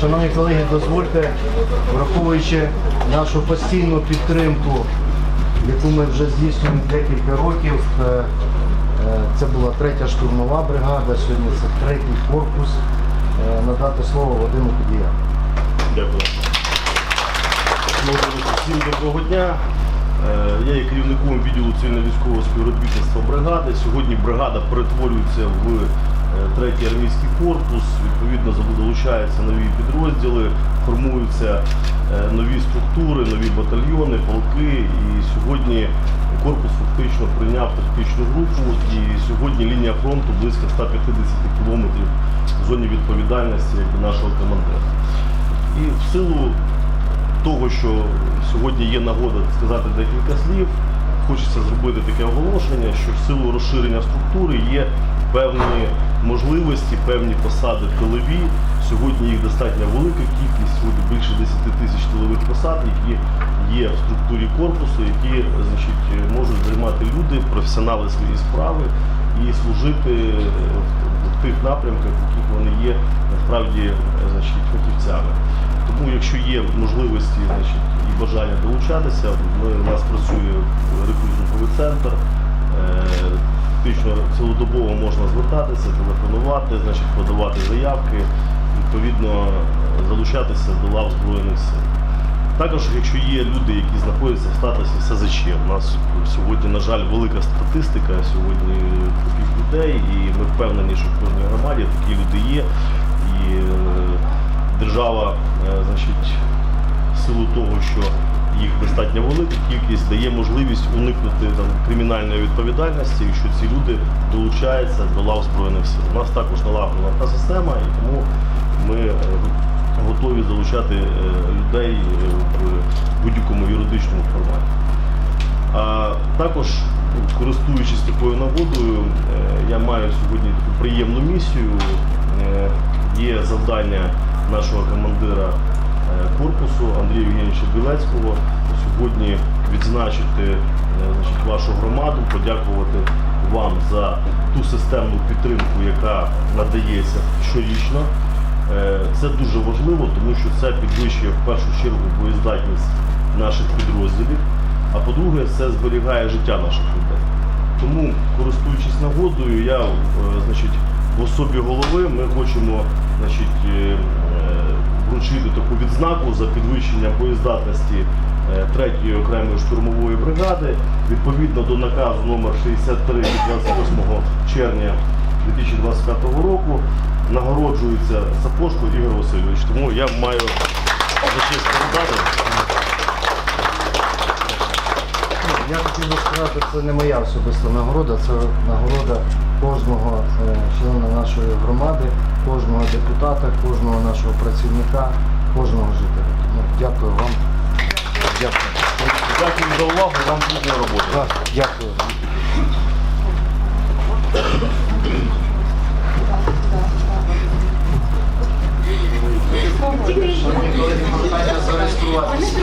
Шановні колеги, дозвольте, враховуючи нашу постійну підтримку, яку ми вже здійснюємо декілька років. е, е, Це була третя штурмова бригада, сьогодні це третій корпус. е, Надати слово Вадиму Кудія. Дякую. Всім доброго дня. Я є керівником відділу цивільно-військового співробітництва бригади. Сьогодні бригада перетворюється в третій армійський корпус. Відповідно, долучаються нові підрозділи, формуються е, нові структури, нові батальйони, полки. І сьогодні корпус фактично прийняв тактичну групу. І сьогодні лінія фронту близько 150 кілометрів в зоні відповідальності нашого командира. І в силу того, що сьогодні є нагода сказати декілька слів, хочеться зробити таке оголошення, що в силу розширення структури є певні можливості, певні посади тилові. Сьогодні їх достатньо велика кількість, сьогодні більше 10 тисяч тилових посад, які є в структурі корпусу, які значить, можуть займати люди, професіонали своєї справи і служити в в тих напрямках, в яких вони є насправді значить, фахівцями. Тому, якщо є можливості значить, бажання долучатися, ми, у нас працює рекрутинговий центр. Е, Фактично цілодобово можна звертатися, телефонувати, значить, подавати заявки, відповідно залучатися до лав Збройних сил. Також, якщо є люди, які знаходяться в статусі СЗЧ, у нас сьогодні, на жаль, велика статистика сьогодні таких людей, і ми впевнені, що в кожній громаді такі люди є. І е, держава, е, значить, силу того, що їх достатньо велика кількість, дає можливість уникнути там, кримінальної відповідальності, якщо ці люди долучаються до лав Збройних сил. У нас також налагоджена та система, і тому ми е, готові залучати е, людей е, в будь-якому юридичному форматі. А також, ну, користуючись такою нагодою, я маю сьогодні таку приємну місію. Є завдання нашого командира корпусу Андрія Євгеновича Білецького сьогодні відзначити е, значить, вашу громаду, подякувати вам за ту системну підтримку, яка надається щорічно. Е, Це дуже важливо, тому що це підвищує в першу чергу боєздатність наших підрозділів. А по-друге, це зберігає життя наших людей. Тому, користуючись нагодою, я е, значить, в особі голови ми хочемо значить, е, е, таку відзнаку за підвищення боєздатності е, 3-ї окремої штурмової бригади відповідно до наказу номер 63 від 28 червня 2025 року нагороджується Сапожко Ігор Васильович. Тому я маю за честь передати. Я хотів би сказати, це не моя особиста нагорода, це нагорода кожного е, члена нашої громади, кожного депутата, кожного нашого працівника, кожного жителя. Тому дякую вам. Дякую. Дякую за увагу, вам плідної роботи. Так, Дякую. Зареєструватися.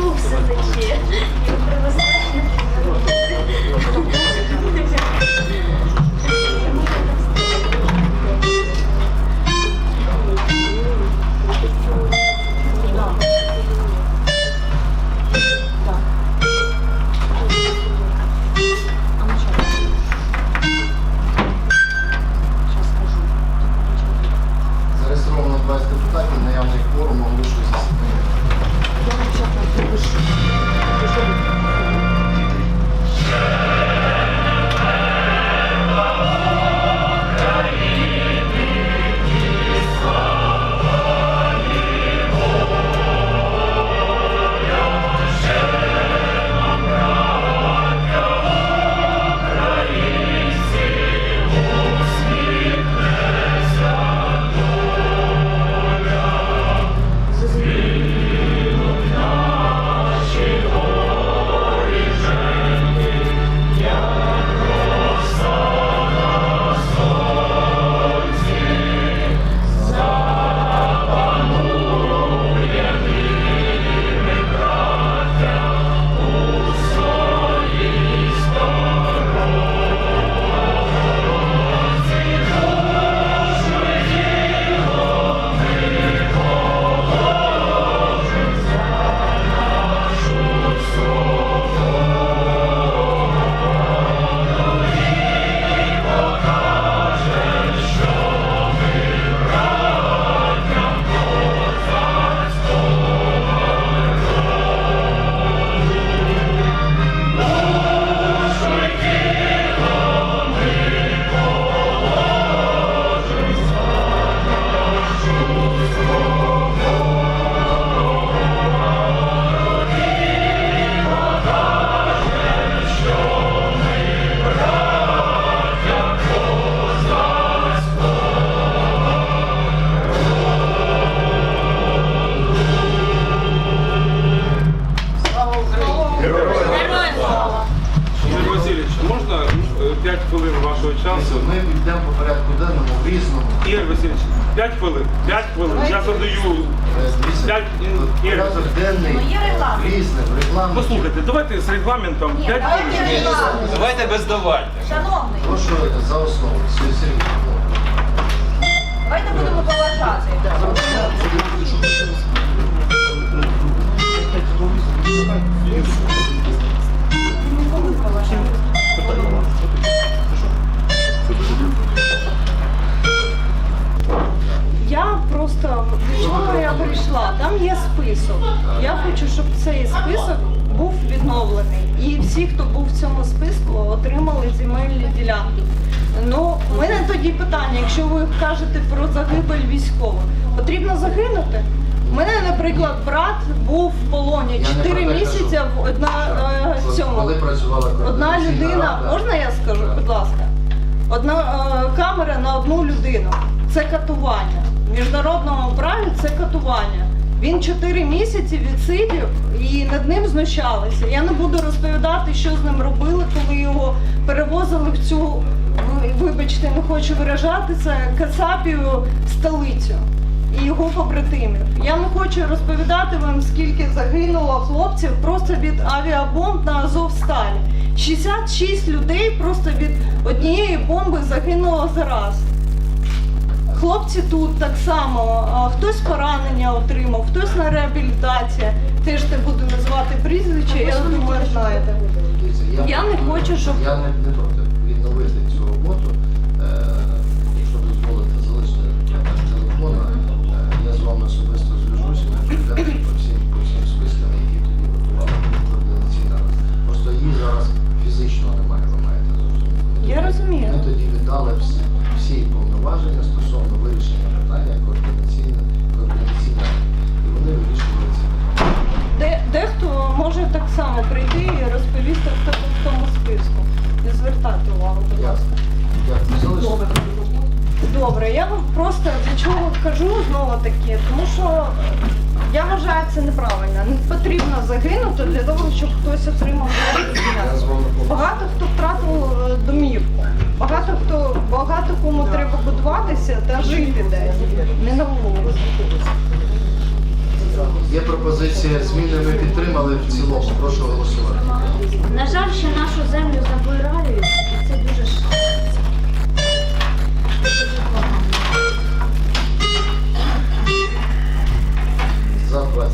Ні, 5 давайте хвилин. Давайте без давайте. Шановний, Прошу за основу. Сергій Сергійович, ну, давайте будемо поважати. Я просто до чого я прийшла? Там є список. Я хочу, щоб цей список відновлений. І всі, хто був в цьому списку, отримали земельні ділянки. Ну, у мене тоді питання, якщо ви кажете про загибель військових, потрібно загинути. У мене, наприклад, брат був в полоні Я не 4 місяці в одна е, цьому. Коли працювала Одна людина, можна я скажу, будь ласка? Одна е, камера на одну людину. Це катування. В міжнародному праві це катування. Він 4 місяці відсидів і над ним знущалися. Я не буду розповідати, що з ним робили, коли його перевозили в цю, вибачте, не хочу виражатися, Кацапію столицю і його побратимів. Я не хочу розповідати вам, скільки загинуло хлопців просто від авіабомб на Азовсталі. 66 людей просто від однієї бомби загинуло зараз. Хлопці тут так само, хтось поранення отримав, хтось на реабілітації. Теж не буду називати прізвище, я думаю, знаєте. Дивіться, Я не хочу, щоб- Я не, не проти відновити цю роботу. Е, якщо дозволите залишити контакт телефона, е, я з вами особисто зв'яжуся, ми прийдемо по всім, по всім спискам, які тоді готувала координаційна. Просто її зараз фізично немає, ви маєте зрозуміти. Я розумію. Ми тоді віддали всі, всі повноваження стосовно вирішення питання координаційне, координаційне, і вони вирішуються. Де, дехто може так само прийти і розповісти, хто в тому списку. Не звертати увагу, будь ласка. Дякую. Добре, я вам просто для чого кажу знову таки, тому що я вважаю це неправильно. Не потрібно загинути для того, щоб хтось отримав. Багато хто втратив е, домівку. Багато хто багато кому треба будуватися та жити десь. Не на вулиці. Є пропозиція зміни, ми підтримали в цілому. Прошу голосувати. На жаль, що нашу землю забирають, і це дуже. За 20.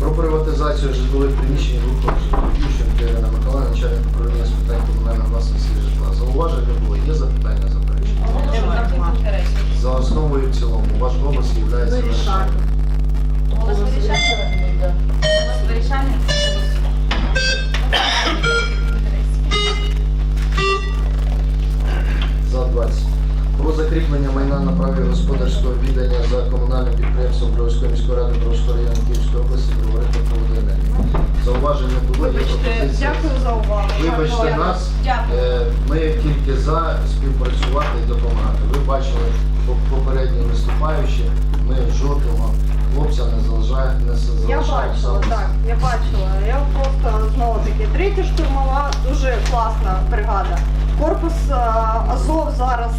Про приватизацію житлових приміщень руху Ющенко Ірина Миколаївна, начальник управління з питань комунальної власності житла. Зауважень не було. Є запитання, заперечення? За основу і в цілому. Ваш голос є вирішальним. Голос вирішальний? Голос вирішальний? За 20. Про закріплення майна на праві господарського віддання за комунальним підприємством Бровської міської ради Бровського району Київської області говорити про водоенергію. Зауваження було. Є Вибачте, пропозиція. дякую за увагу. Вибачте Дякую. нас, Дякую. е, ми тільки за співпрацювати і допомагати. Ви бачили по- попередні виступаючі, ми жодного хлопця не залишаємо, не Я бачила, сам. так, я бачила. Я просто знову таки третя штурмова, дуже класна бригада. Корпус а, Азов зараз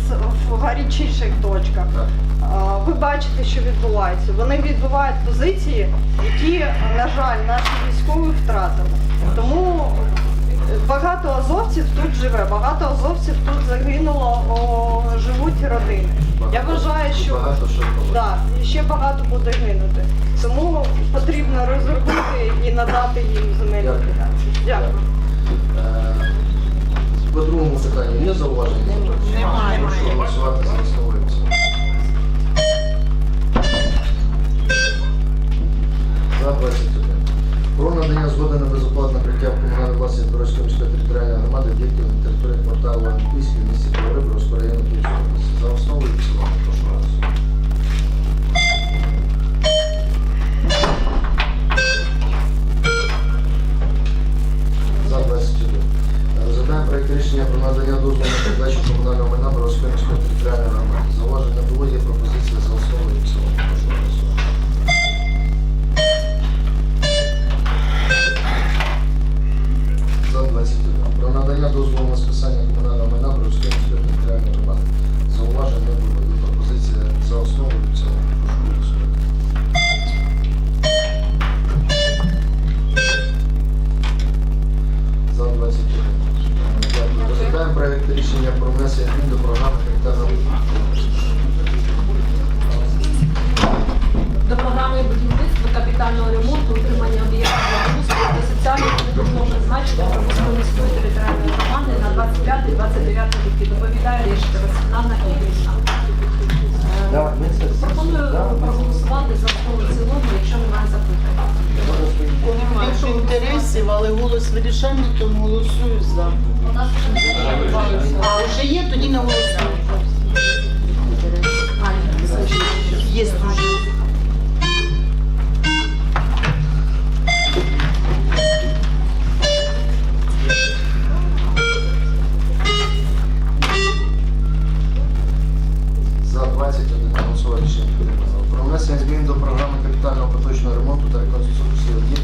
в гарячіших точках. Так. А, Ви бачите, що відбувається. Вони відбувають позиції, які, на жаль, наші військові втратили. Тому багато азовців тут живе, багато азовців тут загинуло, о, живуть родини. Я вважаю, що багато що так, і ще багато буде гинути. Тому потрібно розробити і надати їм земельні Дякую. ділянки. Дякую. Е, По другому питанню є зауваження? Немає. Прошу голосувати за цілому. За 21. Про надання згоди на прийняття в комунальну територіальна громада діти на території кварталу Олімпійський в місті капітального поточного ремонту та реконструкції об'єктів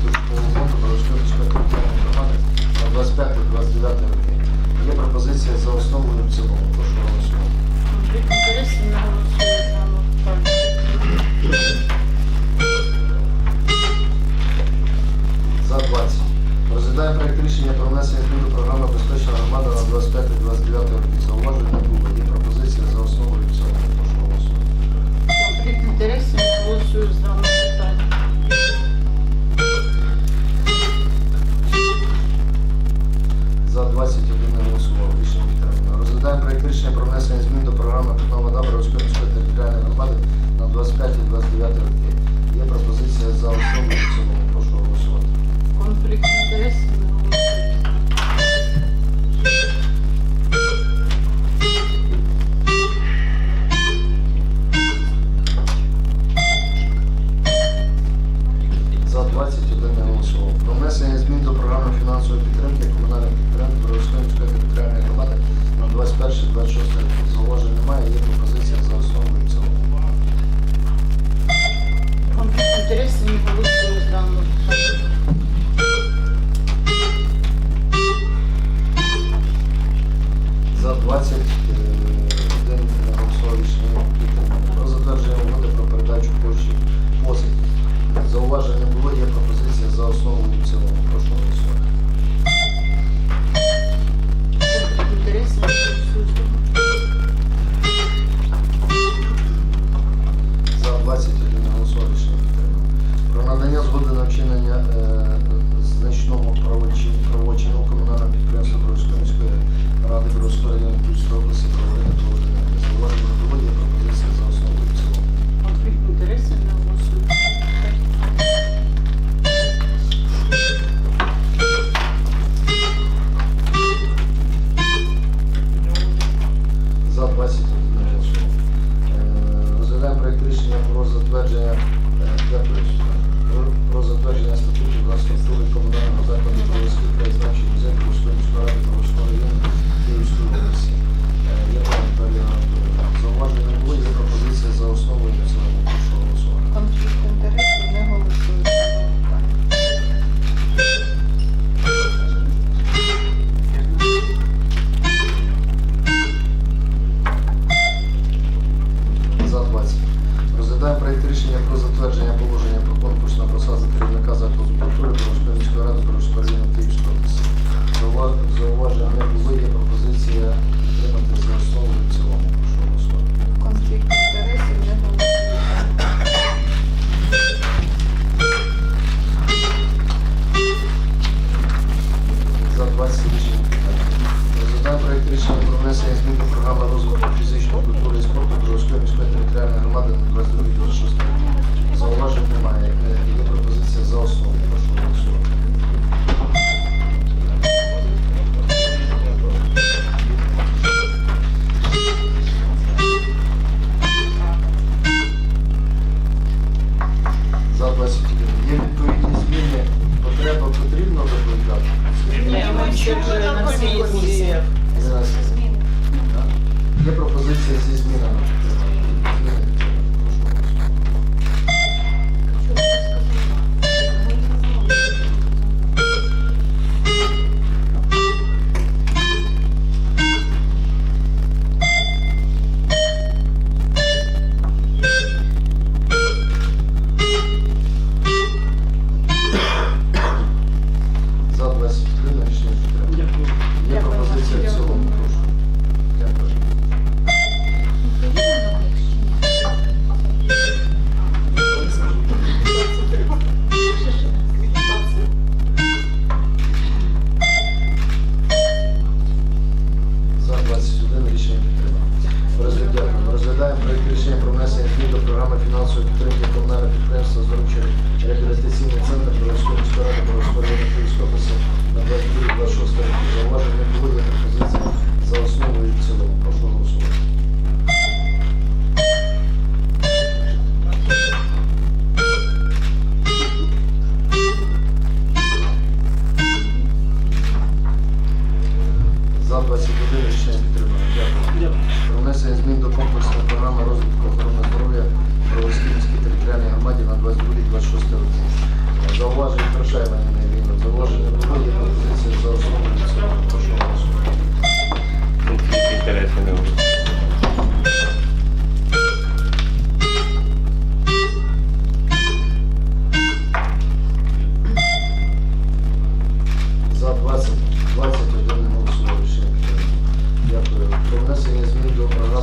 надання згоди на вчинення е, значного правочину комунального підприємства Бровської міської ради Бровського району Кульської області проведення положення. Зауваження jako zatwardzenia położenia. ще. Є пропозиція зі змінами.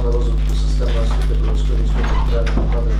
програми розвитку системи освіти Донецької міської територіальної громади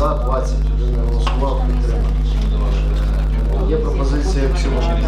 За 20 один не голосував, підтримав. Є пропозиція, якщо можна.